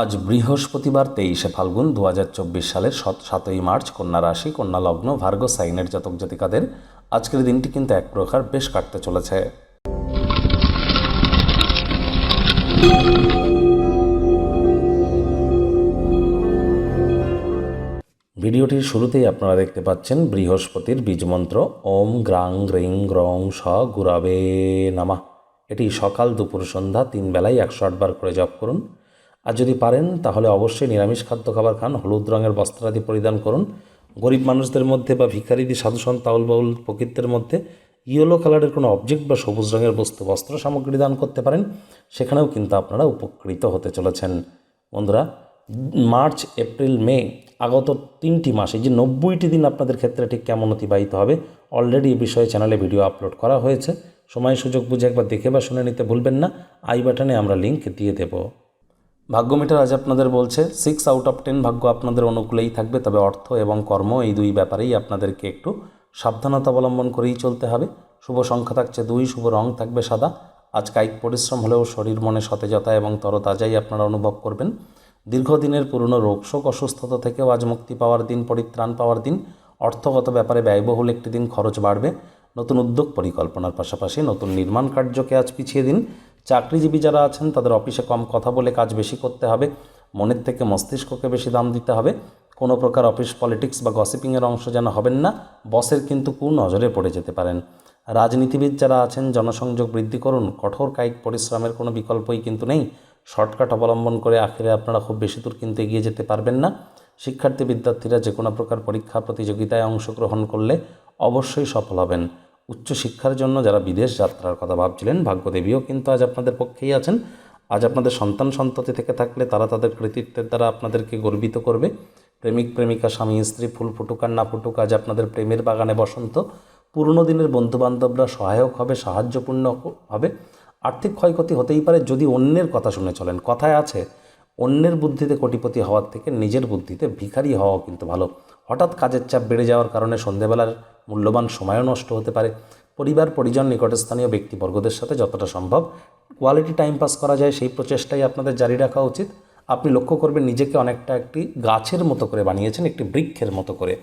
আজ বৃহস্পতিবার তেইশে ফাল্গুন দু হাজার চব্বিশ সালের সত সাতই মার্চ কন্যা রাশি, কন্যা লগ্ন, ভার্গ, সাইনের জাতক জাতিকাদের আজকের দিনটি কিন্তু এক প্রকার বেশ কাটতে চলেছে। ভিডিওটির শুরুতেই আপনারা দেখতে পাচ্ছেন বৃহস্পতির বীজমন্ত্র ওম গ্রাং গ্রিং গ্রং স গুরাবে নামা। এটি সকাল দুপুর সন্ধ্যা তিন বেলায় একশো আটবার করে জপ করুন। আর যদি পারেন, তাহলে অবশ্যই নিরামিষ খাদ্য খাবার খান। হলুদ রঙের বস্ত্রাদি পরিধান করুন। গরিব মানুষদের মধ্যে বা ভিখারিদি সাধুসন্ত তাউল বাউল প্রকৃতির মধ্যে ইয়েলো কালারের কোনো অবজেক্ট বা সবুজ রঙের বস্তু, বস্ত্র সামগ্রী দান করতে পারেন। সেখানেও কিন্তু আপনারা উপকৃত হতে চলেছেন। বন্ধুরা, মার্চ, এপ্রিল, মে আগত তিনটি মাস যে নব্বইটি দিন আপনাদের ক্ষেত্রে ঠিক কেমন অতিবাহিত হবে অলরেডি এই বিষয়ে চ্যানেলে ভিডিও আপলোড করা হয়েছে। সময় সুযোগ বুঝে একবার দেখে বা শুনে নিতে ভুলবেন না। আই বাটনে আমরা লিঙ্ক দিয়ে দেবো। ভাগ্য মিটার আজ আপনাদের বলছে সিক্স আউট অফ টেন ভাগ্য আপনাদের অনুকূলেই থাকবে, তবে অর্থ এবং কর্ম এই দুই ব্যাপারেই আপনাদেরকে একটু সাবধানতা অবলম্বন করেই চলতে হবে। শুভ সংখ্যা থাকছে দুই, শুভ রং থাকবে সাদা। আজ কায়িক পরিশ্রম হলেও শরীর মনে সতেজতা এবং তরতাজাই আপনারা অনুভব করবেন। দীর্ঘদিনের পুরনো রোগ, শোক, অসুস্থতা থেকেও আজ মুক্তি পাওয়ার দিন, পরিত্রাণ পাওয়ার দিন। অর্থগত ব্যাপারে ব্যয়বহুল একটি দিন খরচ বাড়বে। নতুন উদ্যোগ পরিকল্পনার পাশাপাশি নতুন নির্মাণ কার্যকে আজ পিছিয়ে দিন। চাকরিজীবী যারা আছেন, তাদের অফিসে কম কথা বলে কাজ বেশি করতে হবে। মনের থেকে মস্তিষ্ককে বেশি দাম দিতে হবে। কোনো প্রকার অফিস পলিটিক্স বা গসিপিংয়ের অংশ যেন হবেন না, বসের কিন্তু কু নজরে পড়ে যেতে পারেন। রাজনীতিবিদ যারা আছেন, জনসংযোগ বৃদ্ধি করুন, কঠোর কায়িক পরিশ্রমের কোনো বিকল্পই কিন্তু নেই। শর্টকাট অবলম্বন করে আখেরে আপনারা খুব বেশি দূর কিন্তু এগিয়ে যেতে পারবেন না। শিক্ষার্থী বিদ্যার্থীরা যে কোনো প্রকার পরীক্ষা প্রতিযোগিতায় অংশগ্রহণ করলে অবশ্যই সফল হবেন। উচ্চশিক্ষার জন্য যারা বিদেশ যাত্রার কথা ভাবছিলেন, ভাগ্যদেবীও কিন্তু আজ আপনাদের পক্ষেই আছেন। আজ আপনাদের সন্তান সন্ততি থেকে থাকলে তারা তাদের কৃতিত্বের দ্বারা আপনাদেরকে গর্বিত করবে। প্রেমিক, প্রেমিকা, স্বামী, স্ত্রী, ফুল ফুটুক আর না ফুটুক, আজ আপনাদের প্রেমের বাগানে বসন্ত। পুরনো দিনের বন্ধুবান্ধবরা সহায়ক হবে, সাহায্যপূর্ণ হবে। আর্থিক ক্ষয়ক্ষতি হতেই পারে যদি অন্যের কথা শুনে চলেন। কথায় আছে, অন্যের বুদ্ধিতে কোটিপতি হওয়ার থেকে নিজের বুদ্ধিতে ভিখারি হওয়াও কিন্তু ভালো। হঠাৎ কাজের চাপ বেড়ে যাওয়ার কারণে সন্ধেবেলার মূল্যবান সময়ও নষ্ট হতে পারে। পরিবার, পরিজন, নিকটস্থানীয় ব্যক্তিবর্গদের সাথে যতটা সম্ভব কোয়ালিটি টাইম পাস করা যায়, সেই প্রচেষ্টাই আপনাদের জারি রাখা উচিত। আপনি লক্ষ্য করবেন নিজেকে অনেকটা একটি গাছের মতো করে বানিয়েছেন, একটি বৃক্ষের মতো করে,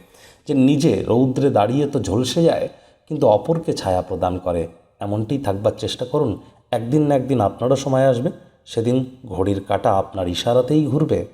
যে নিজে রৌদ্রে দাঁড়িয়ে তো ঝলসে যায়, কিন্তু অপরকে ছায়া প্রদান করে। এমনটি থাকবার চেষ্টা করুন। একদিন না একদিন আপনারও সময় আসবে। সেদিন ঘড়ির কাঁটা আপনার ইশারাতেই ঘুরবে।